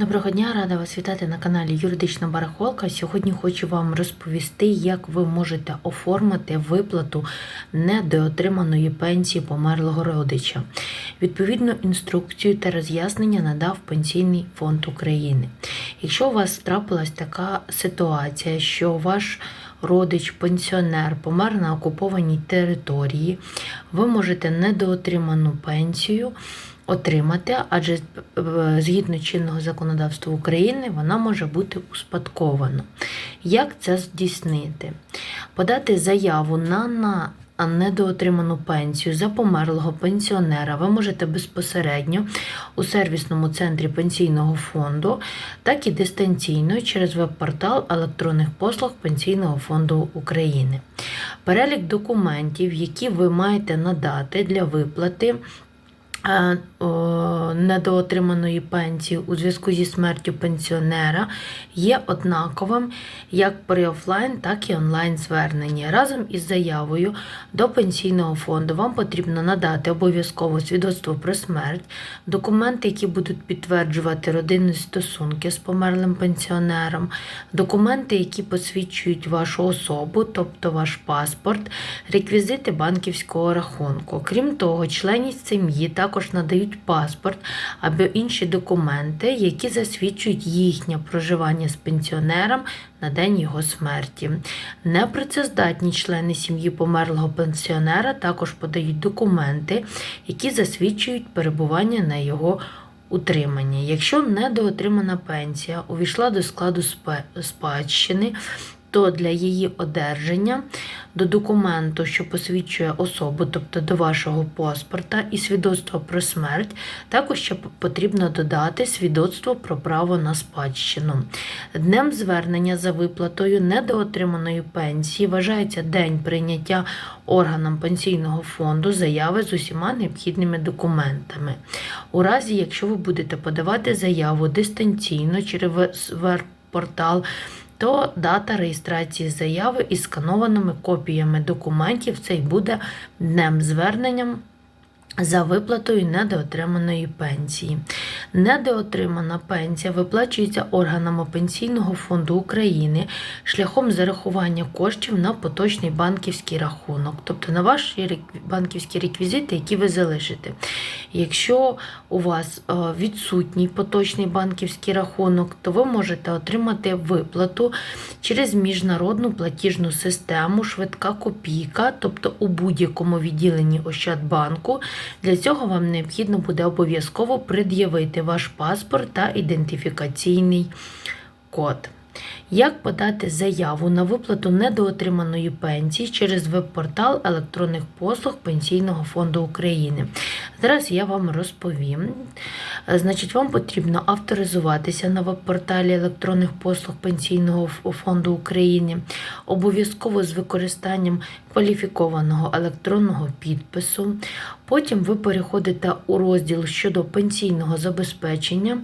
Доброго дня, рада вас вітати на каналі Юридична Барахолка. Сьогодні хочу вам розповісти, як ви можете оформити виплату недоотриманої пенсії померлого родича. Відповідну інструкцію та роз'яснення надав Пенсійний фонд України. Якщо у вас трапилась така ситуація, що ваш родич, пенсіонер помер на окупованій території, ви можете недоотриману пенсію отримати, адже е, згідно чинного законодавства України вона може бути успадкована. Як це здійснити? Подати заяву на, на недоотриману пенсію за померлого пенсіонера ви можете безпосередньо у сервісному центрі пенсійного фонду, так і дистанційно через веб-портал електронних послуг Пенсійного фонду України. Перелік документів, які ви маєте надати для виплати недоотриманої пенсії у зв'язку зі смертю пенсіонера є однаковим як при офлайн, так і онлайн зверненні. Разом із заявою до пенсійного фонду вам потрібно надати обов'язково свідоцтво про смерть, документи, які будуть підтверджувати родинні стосунки з померлим пенсіонером, документи, які посвідчують вашу особу, тобто ваш паспорт, реквізити банківського рахунку. Крім того, членів сім'ї також надають паспорт або інші документи, які засвідчують їхнє проживання з пенсіонером на день його смерті. Непрацездатні члени сім'ї померлого пенсіонера також подають документи, які засвідчують перебування на його утриманні. Якщо недоотримана пенсія увійшла до складу спадщини, то для її одержання до документу, що посвідчує особу, тобто до вашого паспорта і свідоцтва про смерть, також ще потрібно додати свідоцтво про право на спадщину. Днем звернення за виплатою недоотриманої пенсії вважається день прийняття органам пенсійного фонду заяви з усіма необхідними документами. У разі, якщо ви будете подавати заяву дистанційно через веб-портал, то дата реєстрації заяви із сканованими копіями документів. Це й буде днем зверненням за виплатою недоотриманої пенсії. Недоотримана пенсія виплачується органами Пенсійного фонду України шляхом зарахування коштів на поточний банківський рахунок, тобто на ваші банківські реквізити, які ви залишите. Якщо у вас е, відсутній поточний банківський рахунок, то ви можете отримати виплату через міжнародну платіжну систему Швидка копійка, тобто у будь-якому відділенні Ощадбанку. Для цього вам необхідно буде обов'язково пред'явити ваш паспорт та ідентифікаційний код. Як подати заяву на виплату недоотриманої пенсії через веб-портал електронних послуг Пенсійного фонду України? Зараз я вам розповім. Значить, вам потрібно авторизуватися на веб-порталі електронних послуг Пенсійного фонду України, обов'язково з використанням кваліфікованого електронного підпису. Потім ви переходите у розділ щодо пенсійного забезпечення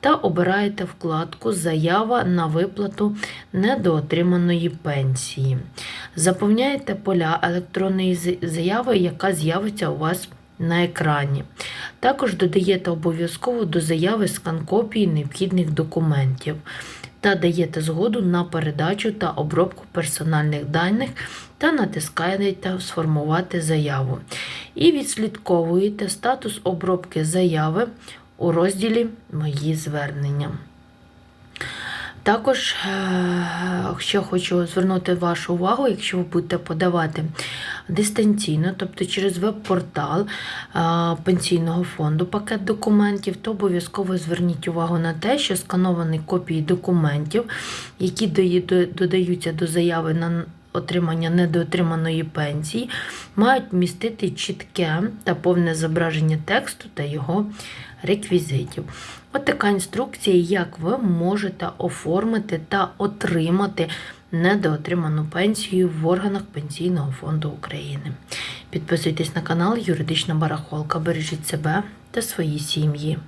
та обираєте вкладку Заява на виплату недоотриманої пенсії. Заповняєте поля електронної заяви, яка з'явиться у вас на екрані. Також додаєте обов'язково до заяви скан копії необхідних документів та даєте згоду на передачу та обробку персональних даних та натискаєте Сформувати заяву. І відслідковуєте статус обробки заяви у розділі Мої звернення. Також е, ще хочу звернути вашу увагу, якщо ви будете подавати дистанційно, тобто через веб-портал е, пенсійного фонду пакет документів, то обов'язково зверніть увагу на те, що скановані копії документів, які додаються до заяви на отримання недоотриманої пенсії, мають містити чітке та повне зображення тексту та його реквізитів. От така інструкція, як ви можете оформити та отримати недоотриману пенсію в органах Пенсійного фонду України. Підписуйтесь на канал Юридична Барахолка, бережіть себе та свої сім'ї.